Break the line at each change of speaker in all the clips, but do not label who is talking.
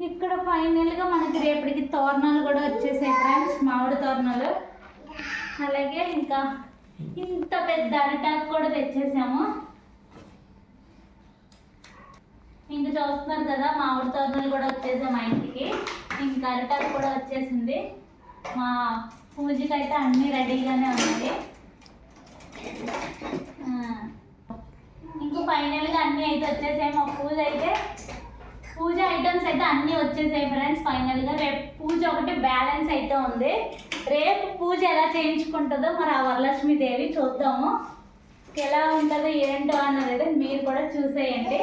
ఇక్కడ ఫైనల్గా మనకి రేపటికి తోరణాలు కూడా వచ్చేసాయి ఫ్రెండ్స్ మామిడి తోరణాలు. అలాగే ఇంకా ఇంత పెద్ద అరిటాకు కూడా తెచ్చేసాము. ఇంకా చూస్తున్నారు కదా మామిడి తోరణాలు కూడా వచ్చేసాయి మా ఇంటికి. ఇంకా అరిటాకు కూడా వచ్చేసింది. మా పూజకి అయితే అన్నీ రెడీగానే ఉన్నాయి. ఆ, ఇంకా ఫైనల్గా అన్నీ అయితే వచ్చేసాయి. మా పూజ అయితే పూజ ఐటమ్స్ అయితే అన్నీ వచ్చేసాయి ఫ్రెండ్స్ ఫైనల్గా రేపు పూజ ఒకటి బ్యాలెన్స్ అయితే ఉంది. రేపు పూజ ఎలా చేయించుకుంటుందో మరి ఆ వరలక్ష్మి దేవి చూద్దాము. ఎలా ఉంటుందో ఏంటో అన్నది అయితే మీరు కూడా చూసేయండి.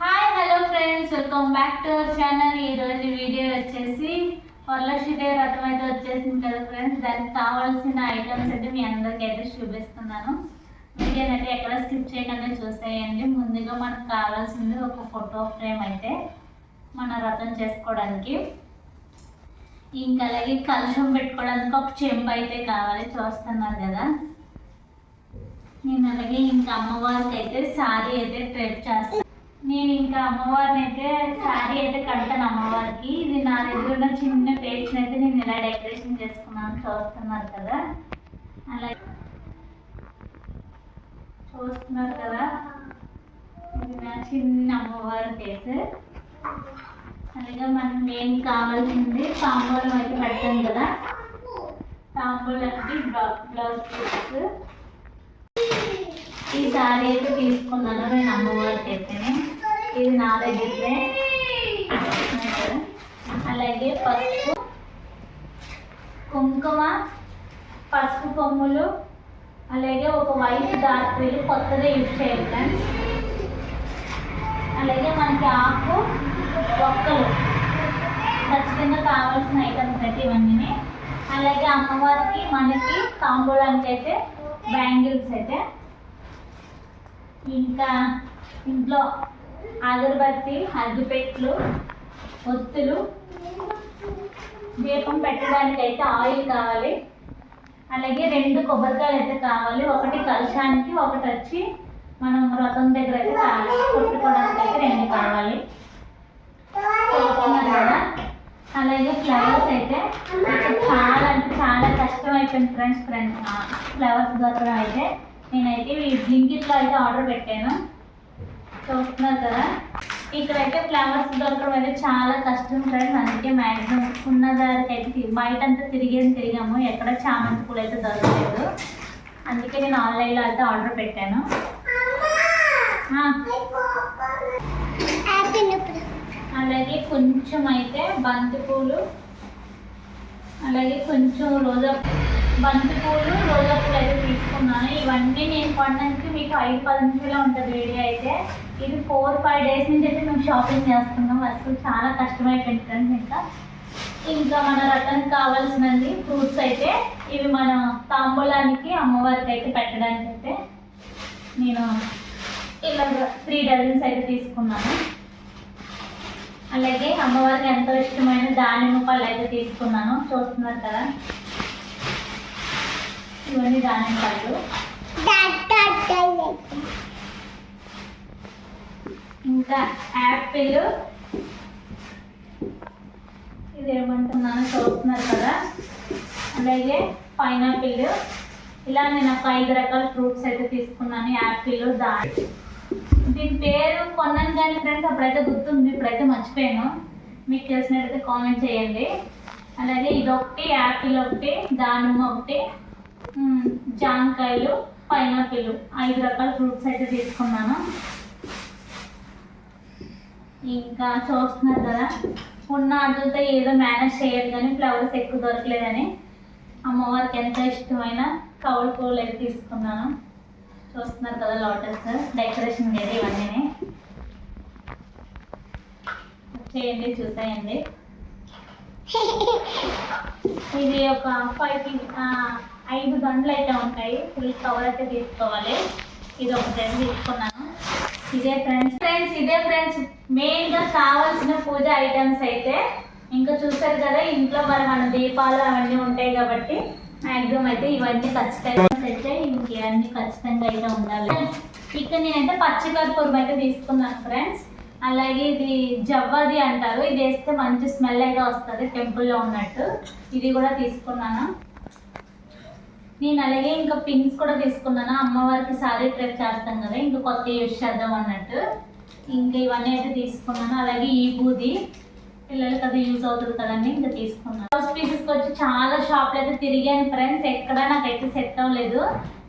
Hi hello friends welcome back to our channel ఈరోజు వీడియో వచ్చేసి వరలక్ష్మి దేవి రథం అయితే వచ్చేసింది కదా ఫ్రెండ్స్ దానికి కావాల్సిన ఐటమ్స్ అయితే మీ అందరికీ అయితే చూపిస్తున్నాను. ఇంకేంటంటే ఎక్కడ స్కిప్ చేయకుండా చూసేయండి. ముందుగా మనకు కావాల్సింది ఒక ఫోటో ఫ్రేమ్ అయితే మన రథం చేసుకోవడానికి. ఇంకా అలాగే కలుషం పెట్టుకోవడానికి ఒక చెంబు అయితే కావాలి. చూస్తున్నారు కదా. నేను అలాగే ఇంకా అమ్మవారికి అయితే శారీ అయితే ట్రెడ్ చేస్తాను నేను ఇంకా అమ్మవారిని అయితే శారీ అయితే కడతాను అమ్మవారికి. ఇది నా దగ్గర ఉన్న చిన్న పేజ్ని అయితే నేను ఇలా డెకరేషన్ చేసుకున్నాను. చూస్తున్నారు కదా. అలాగే చూస్తున్నారు కదా. ఇది నా చిన్న అమ్మవారి ఫేస్ అలాగే మనకి మెయిన్ కావాల్సింది తాంబూలం అయితే పెడతాం కదా. తాంబూలానికి బ్లౌజ్ పీసెస్. ఈ సారీ అయితే తీసుకున్నాను నేను అమ్మవారికి అయితే ఇది నా దగ్గరే. అలాగే పసుపు కుంకుమ పసుపు కొమ్ములు అలాగే ఒక వైట్ డార్క్ వీల్ కొత్తది యూజ్ చేయాలి ఫ్రెండ్స్. అలాగే మనకి ఆకు ఒక్కలు ఖచ్చితంగా కావాల్సిన ఐటమ్స్ అయితే ఇవన్నీ అలాగే అమ్మవారికి మనకి తాంబూలానికి అయితే బ్యాంగిల్స్ అయితే. ఇంకా ఇంట్లో అగరబత్తి అగ్గిపెట్లు ఒత్తులు దీపం పెట్టడానికి అయితే ఆయిల్ కావాలి. అలాగే రెండు కొబ్బరికాయలు అయితే కావాలి. ఒకటి కలశానికి ఒకటి వచ్చి మనం వ్రతం దగ్గర అయితే కావాలి. కొట్టుకోవడానికి అయితే రెండు కావాలి. కదా అలాగే ఫ్లవర్స్ అయితే చాలా అంటే చాలా కష్టం అయిపోయింది ఫ్రెండ్స్ ఫ్రెండ్స్ ఫ్లవర్స్ దొరకడం అయితే నేనైతే ఈ బ్లింకిట్లో అయితే ఆర్డర్ పెట్టాను. చూస్తున్నారు కదా? ఇక్కడైతే ఫ్లవర్స్ దొరకడం అయితే చాలా కష్టం ఫ్రెండ్స్ అందుకే మ్యాక్సిమం ఉన్న దానికి అయితే తి- బయట అంతా తిరిగేది తిరిగాము. ఎక్కడ చామంతి పూలు అయితే దొరకలేదు. అందుకే నేను ఆన్లైన్లో అయితే ఆర్డర్ పెట్టాను. అలాగే కొంచెం అయితే బంతి పూలు అలాగే కొంచెం రోజా బంతి పూలు రోజా పూలు అయితే తీసుకున్నాను. ఇవన్నీ నేను కొనడానికి మీకు ఐదు పది నిమిషాలు ఉంటుంది వీడియో అయితే. ఇది ఫోర్ ఫైవ్ డేస్ నుంచి అయితే మేము షాపింగ్ చేస్తున్నాం. అసలు చాలా కష్టమైపోయింది ఫ్రెండ్స్ ఇంకా. ఇంకా మన రకానికి కావాల్సినవి ఫ్రూట్స్ అయితే ఇవి మన తాంబూలానికి అమ్మవారికి అయితే పెట్టడానికి అయితే నేను ఇలా త్రీ డజన్స్ అయితే తీసుకున్నాను. అలాగే అమ్మవారికి ఎంతో ఇష్టమైన దానిమ్మ పళ్ళు అయితే తీసుకున్నాను. చూస్తున్నారు కదా. ఇవన్నీ పళ్ళు ఇంకా యాపిల్ ఇది ఏమంటున్నాను చూస్తున్నారు కదా. అలాగే పైనాపిల్ ఇలా నేను ఒక ఐదు రకాల ఫ్రూట్స్ అయితే తీసుకున్నాను యాపిల్ దాని దీని పేరు కొన్నాను కానీ ఫ్రెండ్స్ అప్పుడైతే గుర్తుంది ఇప్పుడైతే మర్చిపోయాను. మీకు తెలిసినట్టయితే కామెంట్ చేయండి. అలాగే ఇదొకటి యాపిల్ ఒకటి దానిమ్మ ఒకటి. ఉమ్, జాంకాయలు పైనాపిల్ ఐదు రకాల ఫ్రూట్స్ అయితే తీసుకున్నాను. ఇంకా చూస్తున్నారు కదా ఉన్న వాటితో ఏదో మేనేజ్ చేయాలి కానీ ఫ్లవర్స్ ఎక్కువ దొరకలేదని అమ్మవారికి ఎంతో ఇష్టమైన కౌలు పూలు అయితే తీసుకున్నాను. చూస్తున్నారు కదా లోటస్ డెకరేషన్ లేదు ఇవన్నీ చేయండి చూసేయండి. ఇది ఒక ఫైవ్ ఐదు దండలు అయితే ఉంటాయి. ఫుల్ కవర్ అయితే తీసుకోవాలి. ఇది ఒక ఫ్రెండ్ తీసుకున్నాను. ఇదే ఫ్రెండ్స్ ఫ్రెండ్స్ ఇదే ఫ్రెండ్స్ మెయిన్గా కావాల్సిన పూజ ఐటమ్స్ అయితే ఇంకా చూసారు కదా ఇంట్లో మరి మన దీపాలు అవన్నీ ఉంటాయి కాబట్టి మ్యాక్సిమం అయితే ఇవన్నీ ఖచ్చితంగా అయితే ఇంక ఖచ్చితంగా అయితే ఉండాలి. ఇక్కడ నేనైతే పచ్చికర్పూరం అయితే తీసుకున్నాను ఫ్రెండ్స్ అలాగే ఇది జవ్వది అంటారు. ఇది వేస్తే మంచి స్మెల్ అయితే వస్తుంది టెంపుల్లో ఉన్నట్టు. ఇది కూడా తీసుకున్నాను. నేను అలాగే ఇంకా పిన్స్ కూడా తీసుకున్నాను. అమ్మవారికి సారీ ట్రెక్ చేస్తాం కదా ఇంకా కొత్త యూస్ చేద్దాం అన్నట్టు. ఇంకా ఇవన్నీ అయితే తీసుకున్నాను. అలాగే ఈ బూది పిల్లలకి అది యూజ్ అవుతుంది కదండి ఇంకా తీసుకున్నాను. ఫస్ట్ పీసెస్కి వచ్చి చాలా షాప్లు అయితే తిరిగాను ఫ్రెండ్స్ ఎక్కడ నాకైతే సెట్ అవ్వలేదు.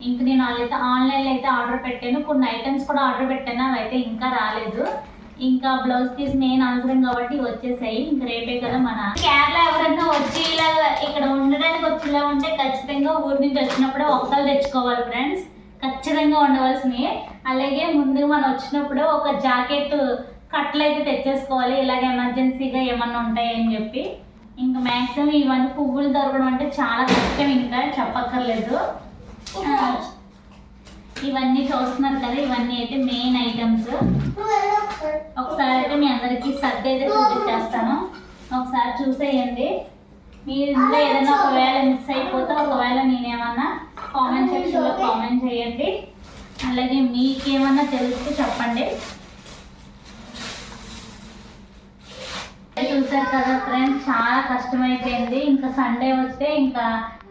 ఇంక నేను వాళ్ళైతే ఆన్లైన్లో అయితే ఆర్డర్ పెట్టాను. కొన్ని ఐటమ్స్ కూడా ఆర్డర్ పెట్టాను. అవి అయితే ఇంకా రాలేదు. ఇంకా బ్లౌజ్ పీస్ మెయిన్ అవసరం కాబట్టి వచ్చేసాయి. ఇంకా రేపే కదా మన కేరళ ఎవరైనా వచ్చి ఇలా ఇక్కడ ఉండడానికి వచ్చి ఇలా ఉంటే ఖచ్చితంగా ఊరి నుంచి వచ్చినప్పుడు ఒక్కలు తెచ్చుకోవాలి ఫ్రెండ్స్ ఖచ్చితంగా ఉండవలసినవి. అలాగే ముందు మనం వచ్చినప్పుడు ఒక జాకెట్ కట్లు అయితే తెచ్చేసుకోవాలి. ఇలాగ ఎమర్జెన్సీగా ఏమన్నా ఉంటాయని చెప్పి. ఇంకా మ్యాక్సిమం ఇవన్నీ పువ్వులు దొరకడం అంటే చాలా కష్టం ఇంకా చెప్పక్కర్లేదు. ఇవన్నీ చూస్తున్నారు కదా ఇవన్నీ అయితే మెయిన్ ఐటమ్స్ ఒకసారి అయితే మీ అందరికి సర్ది అయితే చూపించేస్తాను. ఒకసారి చూసేయండి. మీరు ఇందులో ఏదైనా ఒకవేళ మిస్ అయిపోతే ఒకవేళ నేనేమన్నా కామెంట్ సెక్షన్లో కామెంట్ చేయండి. అలాగే మీకేమన్నా తెలిస్తే చెప్పండి. చూసారు కదా ఫ్రెండ్స్ చాలా కష్టమైపోయింది. ఇంకా సండే వస్తే ఇంకా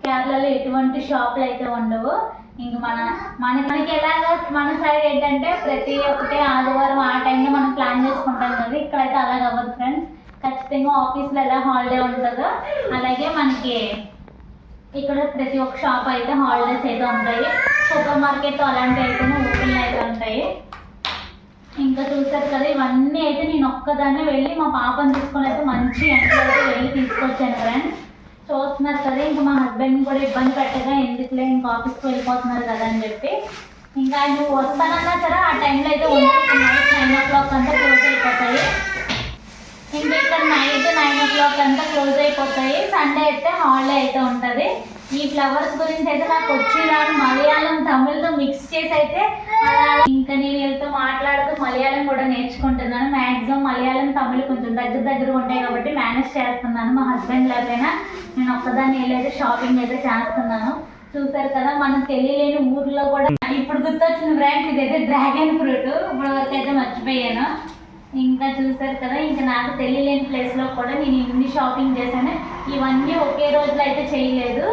కేరళలో ఎటువంటి షాపులు అయితే ఉండవు. ఇంక మన మన మనకి ఎలాగ మన సైడ్ ఏంటంటే ప్రతి ఒక్కటి ఆదివారం ఆ టైంలో మనం ప్లాన్ చేసుకుంటాం కదా ఇక్కడైతే అలాగ అవ్వదు ఫ్రెండ్స్ ఖచ్చితంగా ఆఫీస్లో ఎలా హాలిడే ఉంటుందో అలాగే మనకి ఇక్కడ ప్రతి ఒక్క షాప్ అయితే హాలిడేస్ అయితే ఉంటాయి. సూపర్ మార్కెట్ అలాంటివి అయితే ఓపెన్ అయితే ఉంటాయి. ఇంకా చూసారు కదా ఇవన్నీ అయితే నేను ఒక్కదాన్నే వెళ్ళి మా పాపని తీసుకొని అయితే మంచి ఎండలో అయితే వెళ్ళి తీసుకొచ్చాను ఫ్రెండ్స్ చూస్తున్నారు కదా ఇంకా మా హస్బెండ్ కూడా ఇబ్బంది పెట్టగా ఎందుకులే ఇంకా ఆఫీస్కి వెళ్ళిపోతున్నారు కదా అని చెప్పి ఇంకా ఆయన వస్తానన్నా సరే ఆ టైంలో అయితే ఉంటాయి నైట్ నైన్ ఓ క్లాక్ అంతా క్లోజ్ అయిపోతాయి. ఇంకా ఇక్కడ నైట్ నైన్ ఓ క్లాక్ అంతా క్లోజ్ అయిపోతాయి. సండే అయితే హాలిడే అయితే ఉంటుంది. ఈ ఫ్లవర్స్ గురించి అయితే నాకు వచ్చేదాకా మలయాళం తమిళ్తో మిక్స్ చేసి అయితే అలా ఇంకా నేను వీళ్ళతో మాట్లాడుతూ మలయాళం కూడా నేర్చుకుంటున్నాను. మ్యాక్సిమం మలయాళం తమిళ్ కొంచెం దగ్గర దగ్గర ఉంటాయి కాబట్టి మేనేజ్ చేస్తున్నాను. మా హస్బెండ్ లేకపోయినా నేను ఒక్కదాన్ని వెళ్ళైతే షాపింగ్ అయితే చేస్తున్నాను. చూసారు కదా మనం తెలియలేని ఊర్లో కూడా ఇప్పుడు గుర్తొచ్చిన బ్రాండ్ ఇదైతే డ్రాగన్ ఫ్రూట్ ఇప్పుడు వరకు అయితే మర్చిపోయాను. ఇంకా చూసారు కదా ఇంకా నాకు తెలియలేని ప్లేస్లో కూడా నేను ఇన్ని షాపింగ్ చేశాను. ఇవన్నీ ఒకే రోజులో అయితే చేయలేదు.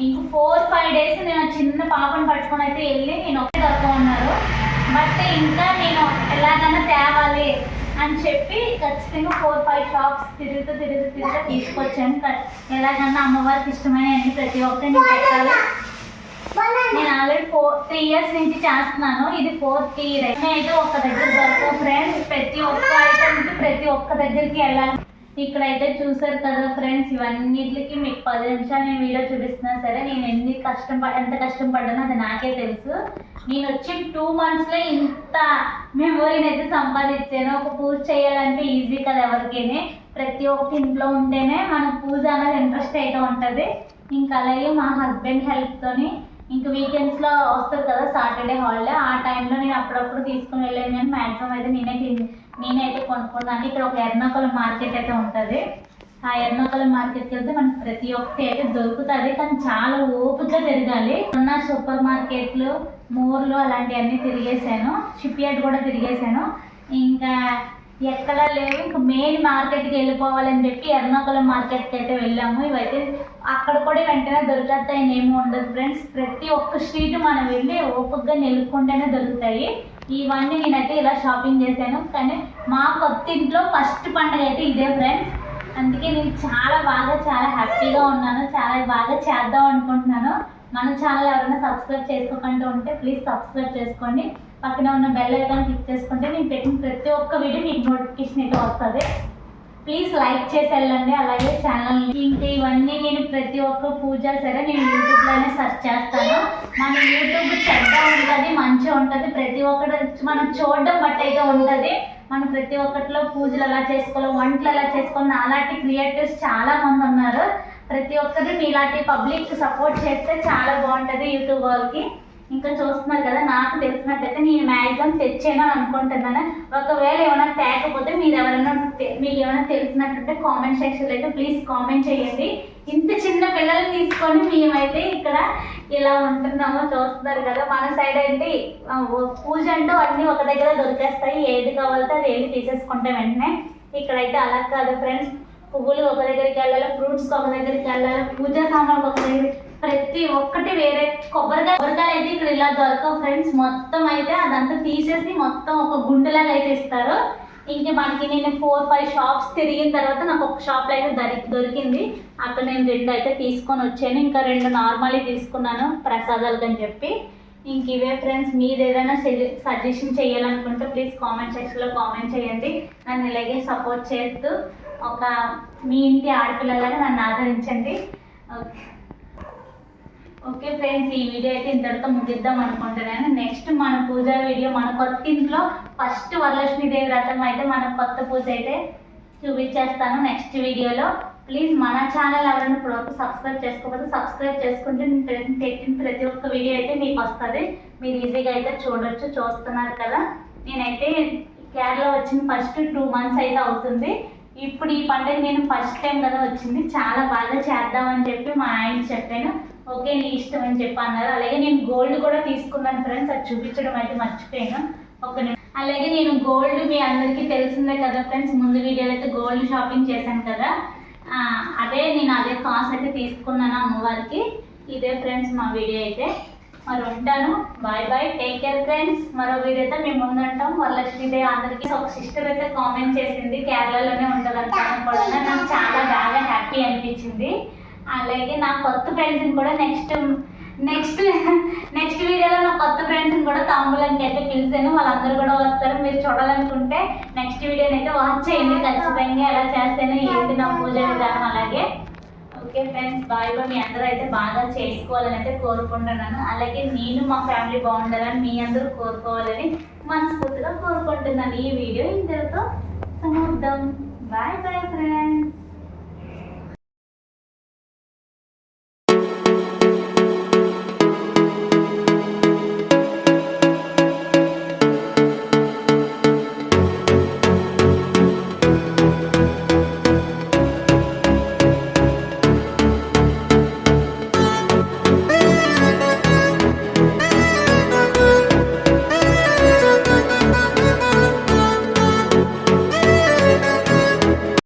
ఇంకో ఫోర్ ఫైవ్ డేస్ నేను చిన్న పాపను పట్టుకొని అయితే వెళ్ళి నేను ఒకే దొరక ఉన్నారు బట్ ఇంకా నేను ఎలాగైనా తేవాలి అని చెప్పి ఖచ్చితంగా ఫోర్ ఫైవ్ షాప్స్ తిరుగుతూ తిరుగుతూ తిరుగుతూ తీసుకొచ్చాను. ఎలాగన్నా అమ్మవారికి ఇష్టమైన అన్ని ప్రతి ఒక్కటి నేను పెట్టాలి. నేను ఆల్రెడీ ఫోర్ త్రీ ఇయర్స్ నుంచి చేస్తున్నాను. ఇది ఫోర్త్ ఇయర్ అయితే ఒక్క దగ్గర దొరకవు ఫ్రెండ్స్ ప్రతి ఒక్క ఐటమ్కి ప్రతి ఒక్క దగ్గరికి వెళ్ళాలి. ఇక్కడైతే చూసారు కదా ఫ్రెండ్స్ ఇవన్నిటికి మీకు పది నిమిషాలు నేను వీడియో చూపిస్తున్నా సరే నేను ఎన్ని కష్టం ఎంత కష్టం పడ్డానో అది నాకే తెలుసు. నేను వచ్చి టూ మంత్స్లో ఇంత మెమొరీని అయితే సంపాదించాను. ఒక పూజ చేయాలంటే ఈజీ కదా ఎవరికైనా. ప్రతి ఒక్క ఇంట్లో ఉంటేనే మన పూజ అనేది ఇంట్రెస్ట్ అయితే ఉంటుంది. ఇంకా అలాగే మా హస్బెండ్ హెల్ప్తోని ఇంక వీకెండ్స్లో వస్తుంది కదా సాటర్డే హాలిడే ఆ టైంలో నేను అప్పుడప్పుడు తీసుకుని వెళ్ళాను కానీ మ్యాక్సిమం అయితే నేనే తిన్- నేనైతే కొనుక్కున్నాను. ఇక్కడ ఒక ఎర్నాకుళం మార్కెట్ అయితే ఉంటుంది. ఆ ఎర్నాకుళం మార్కెట్కి వెళ్తే మనకి ప్రతి ఒక్కటి అయితే దొరుకుతుంది. కానీ చాలా ఓపికగా తిరగాలి. ఉన్న సూపర్ మార్కెట్లు మోర్లు అలాంటివన్నీ తిరిగేసాను షిప్ యార్డ్ కూడా తిరిగేసాను ఇంకా ఎక్కడ లేవు. ఇంకా మెయిన్ మార్కెట్కి వెళ్ళిపోవాలని చెప్పి ఎర్నాకుళం మార్కెట్కి అయితే వెళ్ళాము. ఇవైతే అక్కడ కూడా వెంటనే దొరుకుతాయి. ఏమి ఉండదు ఫ్రెండ్స్. ప్రతి ఒక్క స్ట్రీట్ మనం వెళ్ళి ఓపికగా నిలుపుకుంటేనే దొరుకుతాయి. ఇవన్నీ నేనైతే ఇలా షాపింగ్ చేశాను. కానీ మా కొత్త ఇంట్లో ఫస్ట్ పండుగ అయితే ఇదే ఫ్రెండ్స్ అందుకే నేను చాలా బాగా చాలా హ్యాపీగా ఉన్నాను. చాలా బాగా చేద్దాం అనుకుంటున్నాను. మన ఛానల్ ఎవరైనా సబ్స్క్రైబ్ చేసుకోకుండా ఉంటే ప్లీజ్ సబ్స్క్రైబ్ చేసుకోండి. పక్కన ఉన్న బెల్ ఐకాన్ క్లిక్ చేసుకుంటే నేను పెట్టిన ప్రతి ఒక్క వీడియో మీకు నోటిఫికేషన్ అయితే వస్తుంది. ప్లీజ్ లైక్ చేసి వెళ్ళండి అలాగే ఛానల్ ఇంకా ఇవన్నీ నేను ప్రతి ఒక్క పూజ సరే నేను యూట్యూబ్లోనే సెర్చ్ చేస్తాను. మన యూట్యూబ్ చెడ్డ ఉంటుంది మంచిగా ఉంటుంది ప్రతి ఒక్కటి మనం చూడడం బట్టి అయితే ఉంటుంది. మనం ప్రతి ఒక్కటిలో పూజలు ఎలా చేసుకోవాలి వంటలు ఎలా చేసుకోవాలి అలాంటి క్రియేటివ్స్ చాలా మంది ఉన్నారు. ప్రతి ఒక్కరు మీలాంటి పబ్లిక్ సపోర్ట్ చేస్తే చాలా బాగుంటుంది యూట్యూబ్ వాళ్ళకి. ఇంకా చూస్తున్నారు కదా నాకు తెలిసినట్టయితే నేను మ్యాక్సిమం తెచ్చాను అనుకుంటున్నాను? ఒకవేళ ఏమైనా తేకపోతే మీరు ఎవరైనా తె- మీకు ఏమైనా తెలిసినట్టుంటే కామెంట్ సెక్షన్లో అయితే ప్లీజ్ కామెంట్ చేయండి. ఇంత చిన్న పిల్లల్ని తీసుకొని మేమైతే ఇక్కడ ఇలా ఉంటున్నామో చూస్తున్నారు కదా మన సైడ్ ఏంటి? పూజ అంటూ అన్నీ ఒక దగ్గర దొరికేస్తాయి. ఏది కావాలంటే అది ఏది తీసేసుకుంటే వెంటనే ఇక్కడైతే అలా కాదు ఫ్రెండ్స్ పువ్వులు ఒక దగ్గరికి వెళ్ళాలి ఫ్రూట్స్ ఒక దగ్గరికి వెళ్ళాలి పూజా సామాన్లు ఒక దగ్గర ప్రతి ఒక్కటి వేరే. కొబ్బరికాయ కొబ్బరికాయలు అయితే ఇక్కడ ఇలా దొరకవు ఫ్రెండ్స్ మొత్తం అయితే అదంతా తీసేసి మొత్తం ఒక గుండెలాగా అయితే ఇస్తారు. ఇంకా మనకి నేను ఫోర్ ఫైవ్ షాప్స్ తిరిగిన తర్వాత నాకు ఒక షాప్లో అయితే దొరి దొరికింది. అక్కడ నేను రెండు అయితే తీసుకొని వచ్చాను. ఇంకా రెండు నార్మల్గా తీసుకున్నాను ప్రసాదాలకు అని చెప్పి. ఇంక ఇవే ఫ్రెండ్స్ మీరు ఏదైనా సజెషన్ చేయాలనుకుంటే ప్లీజ్ కామెంట్ సెక్షన్లో కామెంట్ చేయండి. నన్ను ఇలాగే సపోర్ట్ చేస్తూ ఒక మీ ఇంటి ఆడపిల్లలాగా నన్ను ఆదరించండి. ఓకే ఓకే ఫ్రెండ్స్ ఈ వీడియో అయితే ఇంతటితో ముగిద్దాం అనుకుంటున్నాను. నెక్స్ట్ మన పూజ వీడియో మన కొత్త ఇంట్లో ఫస్ట్ వరలక్ష్మీదేవి వ్రతం అయితే మన కొత్త పూజ అయితే చూపించేస్తాను నెక్స్ట్ వీడియోలో. ప్లీజ్ మన ఛానల్ ఎవరైనా ఇప్పుడు సబ్స్క్రైబ్ చేసుకోకపోతే సబ్స్క్రైబ్ చేసుకుంటే నేను పెట్టిన ప్రతి ఒక్క వీడియో అయితే మీకు వస్తుంది. మీరు ఈజీగా అయితే చూడొచ్చు చూస్తున్నారు కదా. నేనైతే కేరళ వచ్చిన ఫస్ట్ టూ మంత్స్ అయితే అవుతుంది. ఇప్పుడు ఈ పండుగ నేను ఫస్ట్ టైం కదా వచ్చింది. చాలా బాగా చేద్దామని చెప్పి మా ఆయన చెప్పాను. ఓకే నీ ఇష్టం అని చెప్పి అన్నారు. అలాగే నేను గోల్డ్ కూడా తీసుకున్నాను ఫ్రెండ్స్ అది చూపించడం అయితే మర్చిపోయాను. ఒక అలాగే నేను గోల్డ్ మీ అందరికీ తెలిసిందే కదా ఫ్రెండ్స్ ముందు వీడియోలో అయితే గోల్డ్ షాపింగ్ చేశాను కదా. అదే నేను అదే కాస్ట్ అయితే తీసుకున్నాను అమ్మవారికి. ఇదే ఫ్రెండ్స్ మా వీడియో అయితే. మరి ఉంటాను. Bye bye take care friends మరో వీడియో అయితే మేము ముందుంటాం వరలక్ష్మీదేవి అందరికీ. ఒక సిస్టర్ అయితే కామెంట్ చేసింది. కేరళలోనే ఉంటుంది కూడా. నాకు చాలా బాగా హ్యాపీ అనిపించింది. అలాగే నా కొత్త ఫ్రెండ్స్ని కూడా నెక్స్ట్ నెక్స్ట్ నెక్స్ట్ వీడియోలో నా కొత్త ఫ్రెండ్స్ని కూడా తాంబూలానికి అయితే పిలిచాను. వాళ్ళందరూ కూడా వస్తారు. మీరు చూడాలనుకుంటే నెక్స్ట్ వీడియోని అయితే వాచ్ చేయండి. ఖచ్చితంగా ఎలా చేస్తాను ఏంటి నా పూజ విధానం అలాగే. ఓకే ఫ్రెండ్స్ బాయ్ బాయ్ మీ అందరూ అయితే బాగా చేసుకోవాలని అయితే కోరుకుంటున్నాను. అలాగే నేను మా ఫ్యామిలీ బాగుండాలని మీ అందరూ కోరుకోవాలని మనస్ఫూర్తిగా కోరుకుంటున్నాను ఈ వీడియో ఇంతటితో సమాప్తం. Bye bye friends